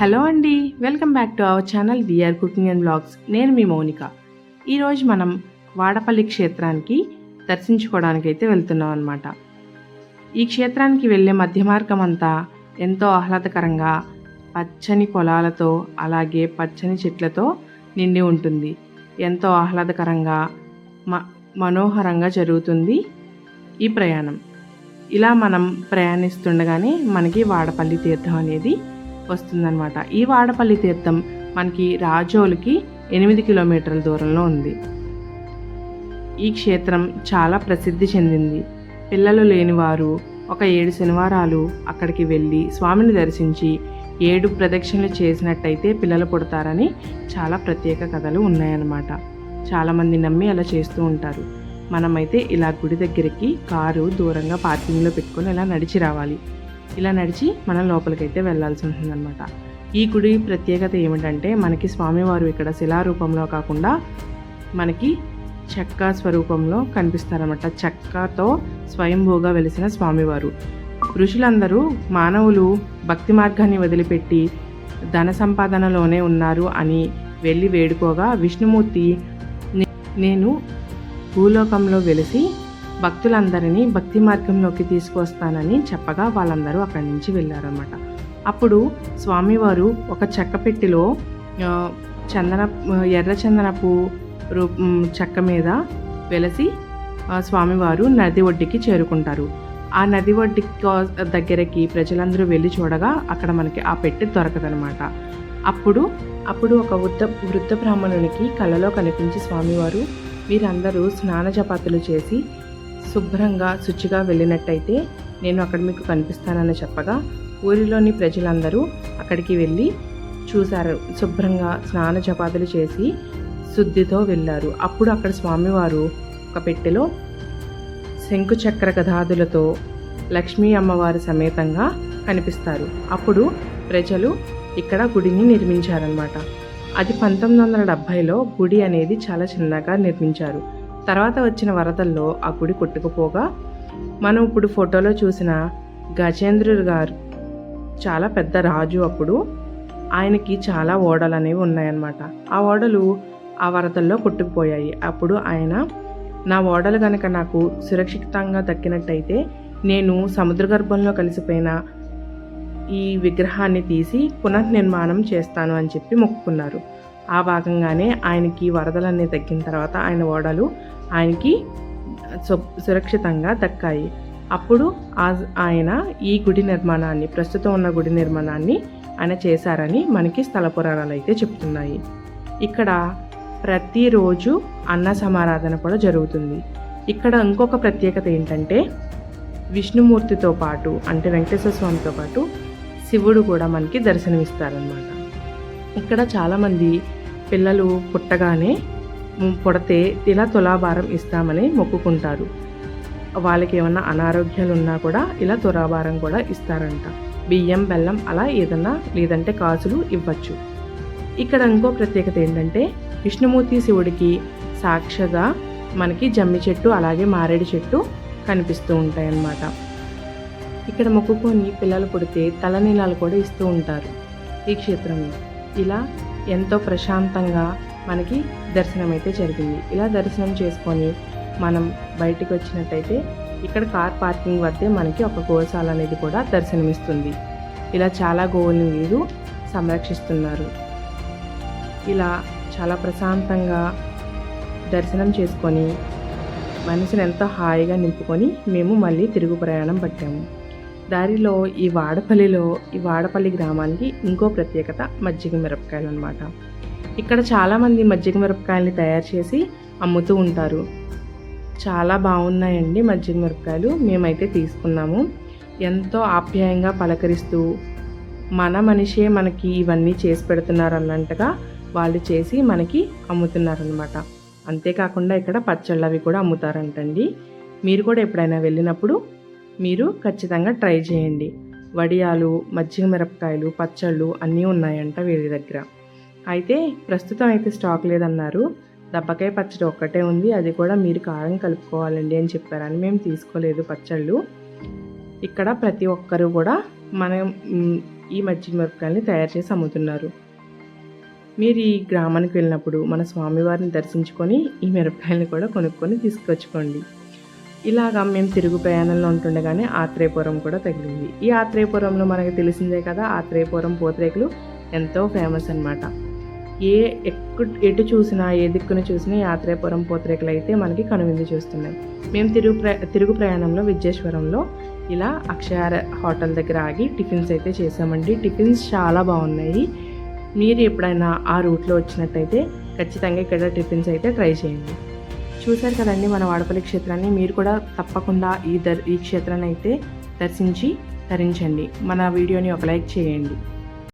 Hello అండి welcome back to our channel VR cooking and blogs. నేను మీ మౌనిక. ఈరోజు మనం వాడపల్లి క్షేత్రానికి దర్శించుకోవడానికి అయితే వెళ్తున్నాం అనమాట ఈ క్షేత్రానికి వెళ్ళే మధ్య మార్గం అంతా ఎంతో ఆహ్లాదకరంగా పచ్చని పొలాలతో అలాగే పచ్చని చెట్లతో నిండి ఉంటుంది. ఎంతో ఆహ్లాదకరంగా మ మనోహరంగా జరుగుతుంది ఈ ప్రయాణం. ఇలా మనం ప్రయాణిస్తుండగానే మనకి వాడపల్లి తీర్థం అనేది వస్తుందన్నమాట. ఈ వాడపల్లి తీర్థం మనకి రాజోలుకి ఎనిమిది కిలోమీటర్ల దూరంలో ఉంది. ఈ క్షేత్రం చాలా ప్రసిద్ధి చెందింది. పిల్లలు లేనివారు ఒక ఏడు శనివారాలు అక్కడికి వెళ్ళి స్వామిని దర్శించి ఏడు ప్రదక్షిణలు చేసినట్టయితే పిల్లలు పుడతారని చాలా ప్రత్యేక కథలు ఉన్నాయన్నమాట. చాలామంది నమ్మి అలా చేస్తూ ఉంటారు. మనమైతే ఇలా గుడి దగ్గరికి కారు దూరంగా పార్కింగ్లో పెట్టుకొని ఇలా నడిచి రావాలి. ఇలా నడిచి మనం లోపలికైతే వెళ్ళాల్సి ఉంటుందన్నమాట. ఈ గుడి ప్రత్యేకత ఏమిటంటే మనకి స్వామివారు ఇక్కడ శిలారూపంలో కాకుండా మనకి చెక్క స్వరూపంలో కనిపిస్తారన్నమాట. చెక్కతో స్వయంభూగా వెలిసిన స్వామివారు. ఋషులందరూ మానవులు భక్తి మార్గాన్ని వదిలిపెట్టి ధన సంపాదనలోనే ఉన్నారు అని వెళ్ళి వేడుకోగా విష్ణుమూర్తి "నే- నేను భూలోకంలో వెలిసి భక్తులందరినీ భక్తి మార్గంలోకి తీసుకొస్తానని చెప్పగా వాళ్ళందరూ అక్కడి నుంచి వెళ్ళారనమాట అప్పుడు స్వామివారు ఒక చెక్క పెట్టిలో చందన ఎర్ర చందనపు రూ చెక్క మీద వెలసి స్వామివారు నది ఒడ్డుకి చేరుకుంటారు. ఆ నది ఒడ్డి దగ్గరకి ప్రజలందరూ వెళ్ళి చూడగా అక్కడ మనకి ఆ పెట్టి దొరకదనమాట అప్పుడు అప్పుడు ఒక వృద్ధ వృద్ధ బ్రాహ్మణునికి కలలో కనిపించి స్వామివారు మీరందరూ స్నాన చపాతులు చేసి శుభ్రంగా శుచిగా వెళ్ళినట్టయితే నేను అక్కడ మీకు కనిపిస్తానని చెప్పగా ఊరిలోని ప్రజలందరూ అక్కడికి వెళ్ళి చూశారు. శుభ్రంగా స్నాన జపాతులు చేసి శుద్ధితో వెళ్ళారు. అప్పుడు అక్కడ స్వామివారు ఒక పెట్టెలో శంకుచక్ర గదాదులతో లక్ష్మీ అమ్మవారి సమేతంగా కనిపిస్తారు. అప్పుడు ప్రజలు ఇక్కడ గుడిని నిర్మించారనమాట అది పంతొమ్మిది వందల డెబ్భైలో గుడి అనేది చాలా చిన్నగా నిర్మించారు. తర్వాత వచ్చిన వరదల్లో ఆ గుడి కొట్టుకుపోగా మనం ఇప్పుడు ఫోటోలో చూసిన గజేంద్రుడు గారు చాలా పెద్ద రాజు అప్పుడు. ఆయనకి చాలా ఓడలు అనేవి ఉన్నాయన్నమాట. ఆ ఓడలు ఆ వరదల్లో కొట్టుకుపోయాయి. అప్పుడు ఆయన నా ఓడలు కనుక నాకు సురక్షితంగా దక్కినట్టయితే నేను సముద్ర గర్భంలో కలిసిపోయిన ఈ విగ్రహాన్ని తీసి పునర్నిర్మాణం చేస్తాను అని చెప్పి మొక్కుకున్నారు. ఆ భాగంగానే ఆయనకి వరదలన్నీ తగ్గిన తర్వాత ఆయన ఓడలు ఆయనకి సురక్షితంగా దక్కాయి. అప్పుడు ఆ- ఆయన ఈ గుడి నిర్మాణాన్ని ప్రస్తుతం ఉన్న గుడి నిర్మాణాన్ని ఆయన చేశారని మనకి స్థల పురాణాలు అయితే చెప్తున్నాయి. ఇక్కడ ప్రతిరోజు అన్న సమారాధన కూడా జరుగుతుంది. ఇక్కడ ఇంకొక ప్రత్యేకత ఏంటంటే విష్ణుమూర్తితో పాటు అంటే వెంకటేశ్వర స్వామితో పాటు శివుడు కూడా మనకి దర్శనమిస్తారనమాట ఇక్కడ చాలామంది పిల్లలు పుట్టగానే పుడితే ఇలా తులాభారం ఇస్తామని మొక్కుకుంటారు. వాళ్ళకి ఏమన్నా అనారోగ్యాలు ఉన్నా కూడా ఇలా తులాభారం కూడా ఇస్తారంట. బియ్యం బెల్లం అలా ఏదన్నా లేదంటే కాసులు ఇవ్వచ్చు. ఇక్కడ ఇంకో ప్రత్యేకత ఏంటంటే విష్ణుమూర్తి శివుడికి సాక్షిగా మనకి జమ్మి చెట్టు అలాగే మారేడు చెట్టు కనిపిస్తూ ఉంటాయన్నమాట. ఇక్కడ మొక్కుకొని పిల్లలు పుడితే తలనీలాలు కూడా ఇస్తూ ఉంటారు ఈ క్షేత్రంలో. ఇలా ఎంతో ప్రశాంతంగా మనకి దర్శనం అయితే జరిగింది. ఇలా దర్శనం చేసుకొని మనం బయటికి వచ్చినట్టయితే ఇక్కడ కార్ పార్కింగ్ వద్దే మనకి ఒక గోశాల అనేది కూడా దర్శనమిస్తుంది. ఇలా చాలా గోవుల్ని వీరు సంరక్షిస్తున్నారు. ఇలా చాలా ప్రశాంతంగా దర్శనం చేసుకొని మనసుని ఎంతో హాయిగా నింపుకొని మేము మళ్ళీ తిరుగు ప్రయాణం పట్టాము. దారిలో ఈ వాడపల్లిలో ఈ వాడపల్లి గ్రామానికి ఇంకో ప్రత్యేకత మజ్జిగ మిరపకాయలు అనమాట ఇక్కడ చాలామంది మజ్జిగ మిరపకాయల్ని తయారు చేసి అమ్ముతూ ఉంటారు. చాలా బాగున్నాయండి మజ్జిగ మిరపకాయలు. మేమైతే తీసుకున్నాము. ఎంతో ఆప్యాయంగా పలకరిస్తూ మన మనిషే మనకి ఇవన్నీ చేసి పెడుతున్నారు అన్నట్టుగా వాళ్ళు చేసి మనకి అమ్ముతున్నారనమాట అంతేకాకుండా ఇక్కడ పచ్చళ్ళు అవి కూడా అమ్ముతారంటండి. మీరు కూడా ఎప్పుడైనా వెళ్ళినప్పుడు మీరు ఖచ్చితంగా ట్రై చేయండి. వడియాలు మజ్జిగ మిరపకాయలు పచ్చళ్ళు అన్నీ ఉన్నాయంట వీరి దగ్గర. అయితే ప్రస్తుతం అయితే స్టాక్ లేదన్నారు. దబ్బకాయ పచ్చడి ఒక్కటే ఉంది. అది కూడా మీరు కారం కలుపుకోవాలండి అని చెప్పారని మేము తీసుకోలేదు పచ్చళ్ళు. ఇక్కడ ప్రతి ఒక్కరు కూడా మనం ఈ మజ్జిగ మిరపకాయలని తయారు చేసి అమ్ముతున్నారు. మీరు ఈ గ్రామానికి వెళ్ళినప్పుడు మన స్వామివారిని దర్శించుకొని ఈ మిరపకాయలను కూడా కొనుక్కొని తీసుకొచ్చుకోండి. ఇలాగా మేము తిరుగు ప్రయాణంలో ఉంటుండగానే ఆత్రేయపురం కూడా తగిలింది. ఈ ఆత్రేయపురంలో మనకి తెలిసిందే కదా ఆత్రేయపురం పూతరేకులు ఎంతో ఫేమస్ అన్నమాట. ఏ ఎక్కు ఎటు చూసినా ఏ దిక్కును చూసినా యాత్రాపురం ఆత్రేయపురం పూతరేకులు అయితే మనకి కనువిందు చూస్తున్నాయి. మేము తిరుగు ప్ర తిరుగు ప్రయాణంలో విజయేశ్వరంలో ఇలా అక్షయార హోటల్ దగ్గర ఆగి టిఫిన్స్ అయితే చేసామండి. టిఫిన్స్ చాలా బాగున్నాయి. మీరు ఎప్పుడైనా ఆ రూట్లో వచ్చినట్టయితే ఖచ్చితంగా ఇక్కడ టిఫిన్స్ అయితే ట్రై చేయండి. చూశారు కదండి మన వాడపల్లి క్షేత్రాన్ని మీరు కూడా తప్పకుండా ఈ దర్ ఈ క్షేత్రాన్ని అయితే దర్శించి తరించండి. మన వీడియోని ఒక లైక్ చేయండి.